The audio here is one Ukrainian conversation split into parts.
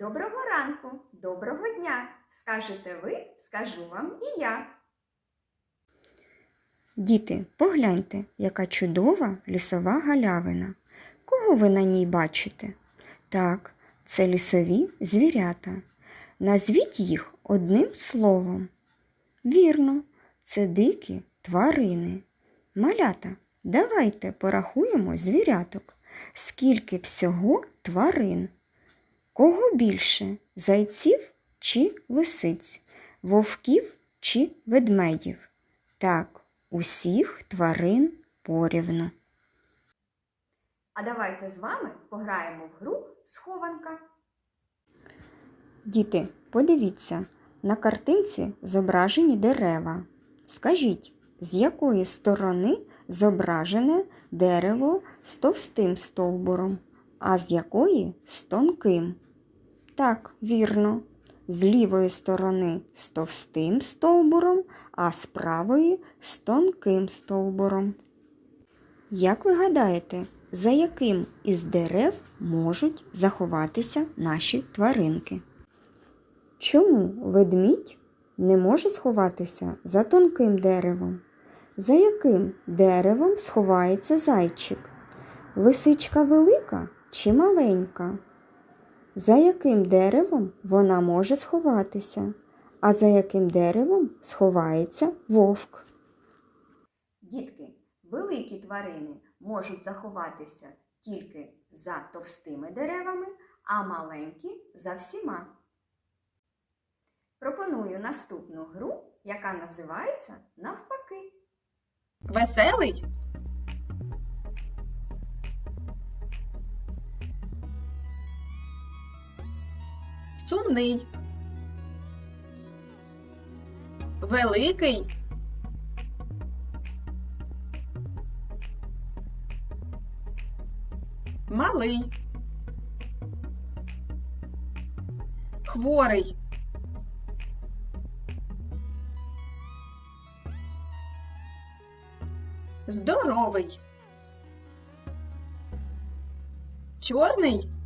Доброго ранку, доброго дня. Скажете ви, скажу вам і я. Діти, погляньте, яка чудова лісова галявина. Кого ви на ній бачите? Так, це лісові звірята. Назвіть їх одним словом. Вірно, це дикі тварини. Малята, давайте порахуємо звіряток. Скільки всього тварин? Кого більше зайців чи лисиць, вовків чи ведмедів? Так, усіх тварин порівну. А давайте з вами пограємо в гру схованка. Діти, подивіться, на картинці зображені дерева. Скажіть, з якої сторони зображене дерево з товстим стовбуром, а з якої з тонким? Так, вірно. З лівої сторони з товстим стовбуром, а з правої з тонким стовбуром. Як ви гадаєте, за яким із дерев можуть заховатися наші тваринки? Чому ведмідь не може сховатися за тонким деревом? За яким деревом сховається зайчик? Лисичка велика чи маленька? За яким деревом вона може сховатися? А за яким деревом сховається вовк? Дітки, великі тварини можуть заховатися тільки за товстими деревами, а маленькі за всіма. Пропоную наступну гру, яка називається Навпаки. Веселий? Сумний. Великий. Малий. Хворий. Здоровий. Чорний.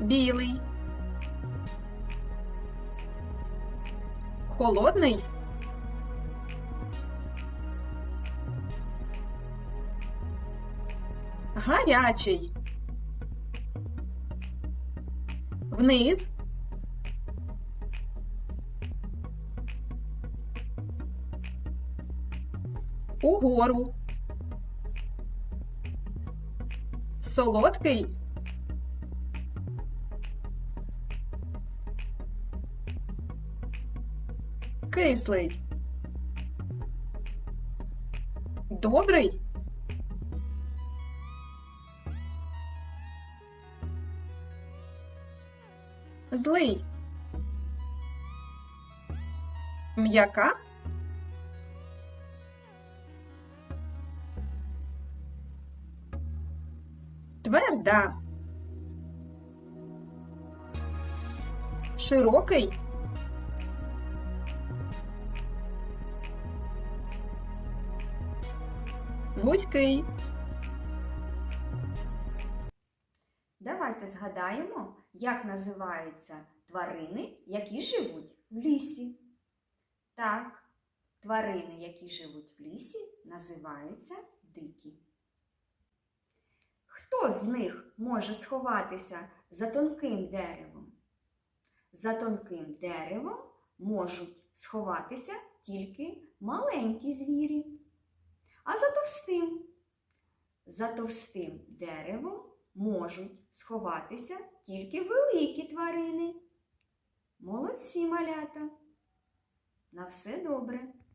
Білий. Холодний. Гарячий. Вниз. Угору. Солодкий. Кислий. Добрий. Злий. М'яка. Тверда. Широкий. Вузький. Давайте згадаємо, як називаються тварини, які живуть в лісі. Так, тварини, які живуть в лісі, називаються дикі. Хто з них може сховатися за тонким деревом? За тонким деревом можуть сховатися тільки маленькі звірі. А за товстим? За товстим деревом можуть сховатися тільки великі тварини. Молодці малята. На все добре.